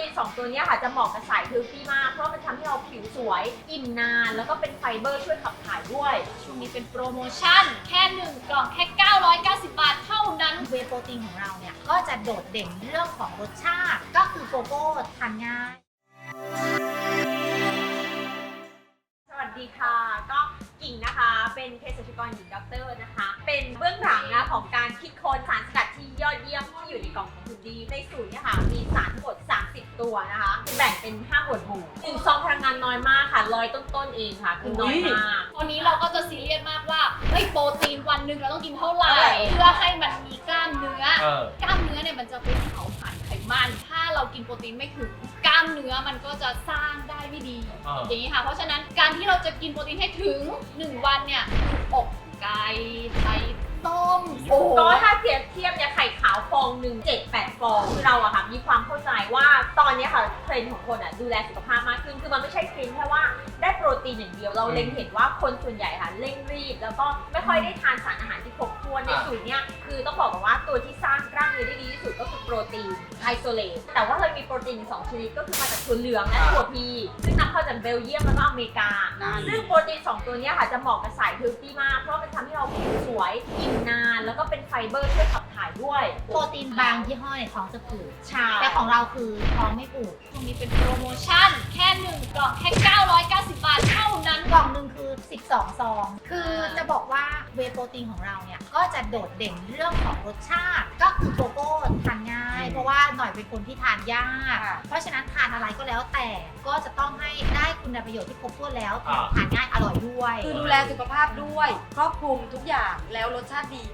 ตีน 2 ตัวนี้ค่ะจะเหมาะกับสายเฮลตี้มาก เพราะมันทำให้เราผิวสวย อิ่มนาน แล้วก็เป็นไฟเบอร์ช่วยขับถ่ายด้วย ช่วงนี้เป็นโปรโมชั่น แค่ 1 กล่องแค่ 990 บาทเท่านั้น เวย์โปรตีนของเราเนี่ย ก็จะโดดเด่นเรื่องของรสชาติ ก็คือโกโก้ทานง่าย สวัสดีค่ะ ก็กิ่งนะคะ เป็นเภสัชกรหญิงด็อกเตอร์นะคะ เป็นเบื้องหลังนะของการคิดค้นสารสกัดที่ยอดเยี่ยมที่อยู่ในกล่องของคุณดี ในสูตรเนี่ยค่ะ มีสารทั้งหมด ตัวนะคะ แบ่งเป็น 5 หมวดหมู่หนึ่งซองพลังงานน้อยมากค่ะร้อยต้นๆเองค่ะ คือน้อยมากวันนี้เราก็จะซีเรียสมากว่าเฮ้ยโปรตีนวันหนึ่งเราต้องกินเท่าไหร่เท่าไหร่ เพื่อให้มันมีกล้ามเนื้อ เออ กล้ามเนื้อเนี่ยมันจะไปเผาผลาญไขมัน ถ้าเรากินโปรตีนไม่ถึงกล้ามเนื้อมันก็จะสร้างได้ไม่ดี เอออย่างนี้ค่ะ เพราะฉะนั้นการที่เราจะกินโปรตีนให้ถึง 1 วันเนี่ยอกไก่ไข่ต้มโอ้โหก็ถ้าเทียบเทียบเนี่ยไข่ขาวฟองหนึ่งเจ็ด ตอนเนี้ยค่ะเทรนด์ของคนอะดูแลสุขภาพมากขึ้น คือมันไม่ใช่เพียงแค่ว่าได้โปรตีนอย่างเดียว เราเล็งเห็นว่าคนส่วนใหญ่ค่ะเร่งรีบ แล้วก็ไม่ค่อยได้ทานสารอาหารที่ครบถ้วนในอ่าสูตรเนี้ยคือต้องบอกกันว่าตัวที่สร้างกล้ามเนื้อได้ดีที่สุดก็คือโปรตีนไอโซเลตแต่ว่าเรามีโปรตีนอีกสองชนิดก็คือมาจากถั่วเหลืองและถั่วพีซึ่งนำเข้าจากเบลเยียมแล้วก็อเมริกา ซึ่งโปรตีน2ตัวเนี้ยค่ะจะเหมาะกับสายเฮลตี้มากเพราะมันทำให้เราผิวสวยอิ่มนาน แล้วก็เป็นไฟเบอร์ช่วยขับถ่าย ด้วยโปรตีนบางยี่ห้อเนี่ยท้องจะผูกใช่แต่ของเราคือท้องไม่ผูกช่วงนี้เป็นโปรโมชั่น แค่1กล่องแค่990 บาทเท่านั้นกล่องหนึ่งคือ 12 ซอง คือจะบอกว่าเวย์โปรตีนของเราเนี่ยก็จะโดดเด่นเรื่องของรสชาติ ก็คือโกโก้ทานง่าย เพราะว่าหน่อยเป็นคนที่ทานยาก เพราะฉะนั้นทานอะไรก็แล้วแต่ก็จะต้องให้ได้คุณประโยชน์ที่ครบถ้วนแล้วอ่าทานง่ายอร่อยด้วย คือดูแลสุขภาพด้วยครอบคลุมทุกอย่างแล้วรสชาติดี